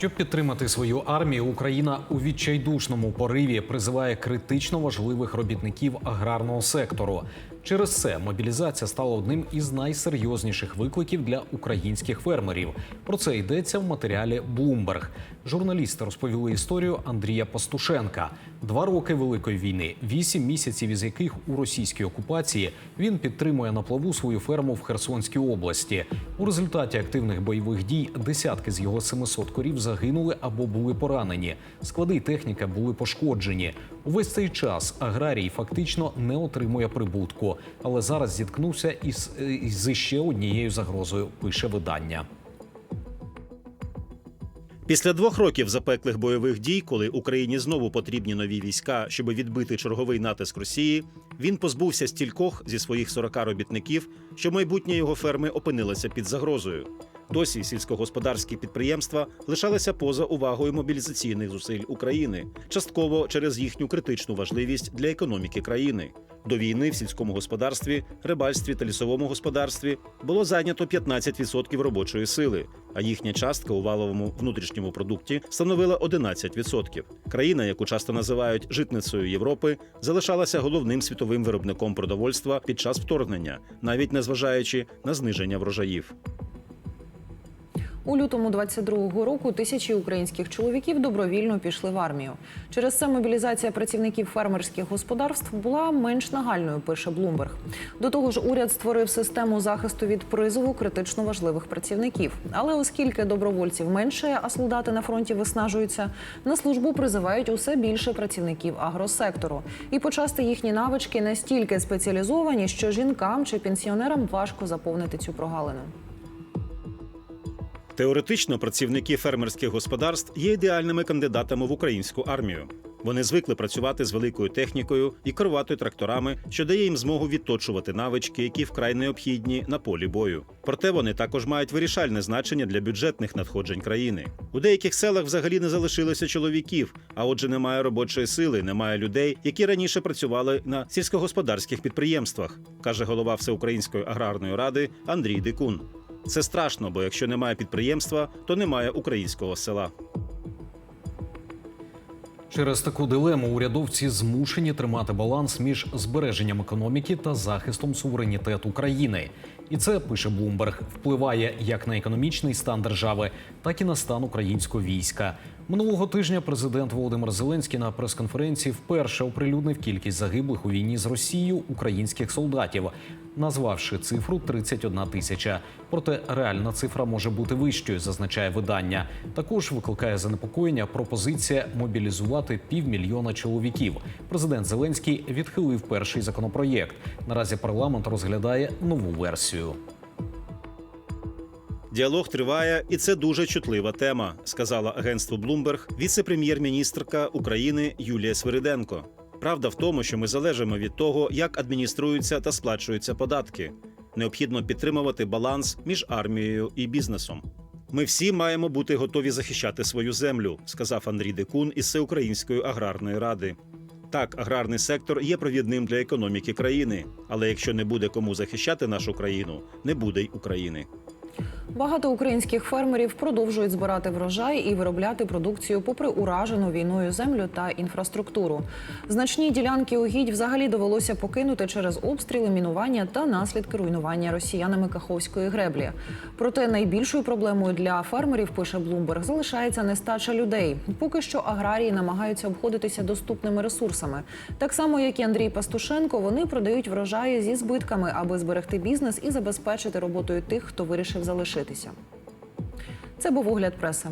Щоб підтримати свою армію, Україна у відчайдушному пориві призиває критично важливих робітників аграрного сектору. Через це мобілізація стала одним із найсерйозніших викликів для українських фермерів. Про це йдеться в матеріалі Bloomberg. Журналісти розповіли історію Андрія Пастушенка. Два роки великої війни, вісім місяців із яких у російській окупації він підтримує на плаву свою ферму в Херсонській області. У результаті активних бойових дій десятки з його 700 корів загинули або були поранені. Склади й техніка були пошкоджені. Увесь цей час аграрій фактично не отримує прибутку, але зараз зіткнувся із, із ще однією загрозою. Пише видання. Після двох років запеклих бойових дій, коли Україні знову потрібні нові війська, щоб відбити черговий натиск Росії, він позбувся стількох зі своїх 40 робітників, що майбутнє його ферми опинилося під загрозою. Досі сільськогосподарські підприємства лишалися поза увагою мобілізаційних зусиль України, частково через їхню критичну важливість для економіки країни. До війни в сільському господарстві, рибальстві та лісовому господарстві було зайнято 15% робочої сили, а їхня частка у валовому внутрішньому продукті становила 11%. Країна, яку часто називають житницею Європи, залишалася головним світовим виробником продовольства під час вторгнення, навіть незважаючи на зниження врожаїв. У лютому 22-го року тисячі українських чоловіків добровільно пішли в армію. Через це мобілізація працівників фермерських господарств була менш нагальною. Пише Блумберг. До того ж, уряд створив систему захисту від призову критично важливих працівників. Але оскільки добровольців менше, а солдати на фронті виснажуються, на службу призивають усе більше працівників агросектору. І почасти їхні навички настільки спеціалізовані, що жінкам чи пенсіонерам важко заповнити цю прогалину. Теоретично працівники фермерських господарств є ідеальними кандидатами в українську армію. Вони звикли працювати з великою технікою і керувати тракторами, що дає їм змогу відточувати навички, які вкрай необхідні на полі бою. Проте вони також мають вирішальне значення для бюджетних надходжень країни. У деяких селах взагалі не залишилося чоловіків, а отже, немає робочої сили, немає людей, які раніше працювали на сільськогосподарських підприємствах, каже голова Всеукраїнської аграрної ради Андрій Дикун. Це страшно, бо якщо немає підприємства, то немає українського села. Через таку дилему урядовці змушені тримати баланс між збереженням економіки та захистом суверенітету країни. І це пише Блумберг, впливає як на економічний стан держави, так і на стан українського війська. Минулого тижня президент Володимир Зеленський на прес-конференції вперше оприлюднив кількість загиблих у війні з Росією українських солдатів, назвавши цифру 31 тисяча. Проте реальна цифра може бути вищою, зазначає видання. Також викликає занепокоєння пропозиція мобілізувати півмільйона чоловіків. Президент Зеленський відхилив перший законопроєкт. Наразі парламент розглядає нову версію. Діалог триває, і це дуже чутлива тема, сказала агентству Bloomberg віце-прем'єр-міністрка України Юлія Свириденко. Правда в тому, що ми залежимо від того, як адмініструються та сплачуються податки. Необхідно підтримувати баланс між армією і бізнесом. Ми всі маємо бути готові захищати свою землю, сказав Андрій Декун із Всеукраїнської аграрної ради. Так, аграрний сектор є провідним для економіки країни, але якщо не буде кому захищати нашу країну, не буде й України. Багато українських фермерів продовжують збирати врожай і виробляти продукцію попри уражену війною землю та інфраструктуру. Значні ділянки угідь взагалі довелося покинути через обстріли, мінування та наслідки руйнування росіянами Каховської греблі. Проте найбільшою проблемою для фермерів, пише Блумберг, залишається нестача людей. Поки що аграрії намагаються обходитися доступними ресурсами. Так само, як і Андрій Пастушенко, вони продають врожаї зі збитками, аби зберегти бізнес і забезпечити роботою тих, хто вирішив залишитися. Це був огляд преси.